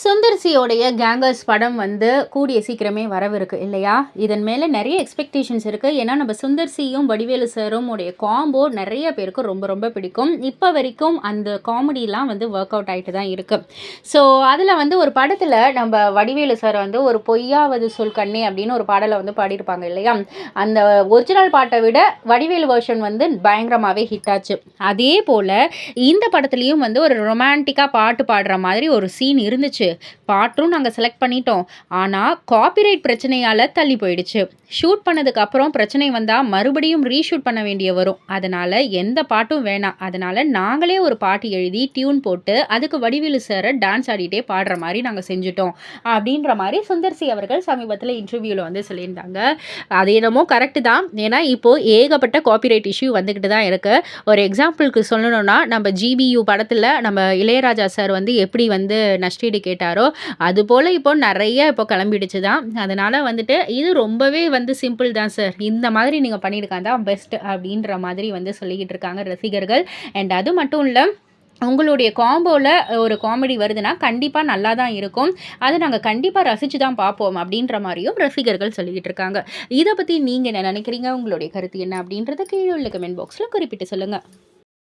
சுந்தர்சியோடைய gangers படம் வந்து கூடிய சீக்கிரமே வரவிருக்கு இல்லையா? இதன் மேலே நிறைய எக்ஸ்பெக்டேஷன்ஸ் இருக்குது ஏன்னா நம்ம சுந்தர்சியும் வடிவேலு சாரும் உடைய காம்போ நிறைய பேருக்கு ரொம்ப ரொம்ப பிடிக்கும். இப்போ வரைக்கும் அந்த காமெடிலாம் வந்து ஒர்க் அவுட் ஆகிட்டு தான் இருக்குது ஸோ அதில் வந்து ஒரு படத்தில் நம்ம வடிவேலு சார் வந்து ஒரு பொய்யாவது சொல் கண்ணே அப்படின்னு ஒரு பாடலை வந்து பாடியிருப்பாங்க இல்லையா? அந்த ஒரிஜினல் பாட்டை விட வடிவேலு வெர்ஷன் வந்து பயங்கரமாகவே ஹிட் ஆச்சு. அதே போல் இந்த படத்துலேயும் வந்து ஒரு ரொமான்டிக்காக பாட்டு பாடுற மாதிரி ஒரு சீன் இருந்துச்சு. பாட்டும் நாங்கள் செலக்ட் பண்ணிட்டோம். ஆனால் காப்பிரைட் பிரச்சனையால் தள்ளி போயிடுச்சு. ஷூட் பண்ணதுக்கு அப்புறம் பிரச்சனை வந்தால் மறுபடியும் ரீஷூட் பண்ண வேண்டிய வரும். அதனால் எந்த பாட்டும் வேணாம். அதனால் நாங்களே ஒரு பாட்டு எழுதி டியூன் போட்டு அதுக்கு வடிவேலு சாரை டான்ஸ் ஆடிட்டே பாடுற மாதிரி நாங்கள் செஞ்சுட்டோம். அப்படின்ற மாதிரி சுந்தர்சி அவர்கள் சமீபத்தில் இன்டர்வியூவில் வந்து சொல்லியிருந்தாங்க. அது என்னமோ கரெக்டு தான். ஏன்னா இப்போது ஏகப்பட்ட காப்பிரைட் இஷ்யூ வந்துக்கிட்டு தான் இருக்குது ஒரு எக்ஸாம்பிளுக்கு சொல்லணும்னா நம்ம ஜிபியு படத்தில் நம்ம இளையராஜா சார் வந்து எப்படி வந்து நஷ்டீடு கேட்டாரோ? அதுபோல் இப்போ நிறைய இப்போ கிளம்பிடுச்சு தான் அதனால் வந்துட்டு இது ரொம்பவே வந்து சிம்பிள் தான் சார் இந்த மாதிரி நீங்கள் பண்ணியிருக்காங்க தான் பெஸ்ட் அப்படின்ற மாதிரி வந்து சொல்லிக்கிட்டு இருக்காங்க ரசிகர்கள். அண்ட் அது மட்டும் இல்லை உங்களுடைய காம்போவில் ஒரு காமெடி வருதுன்னா கண்டிப்பாக நல்லா தான் இருக்கும். அதை நாங்கள் கண்டிப்பாக ரசித்து தான் பார்ப்போம் அப்படின்ற மாதிரியும் ரசிகர்கள் சொல்லிக்கிட்டு இருக்காங்க. இதை பற்றி நீங்கள் என்ன நினைக்கிறீங்க? உங்களுடைய கருத்து என்ன அப்படின்றத கீழே உள்ள கமெண்ட் பாக்ஸில் குறிப்பிட்டு சொல்லுங்கள்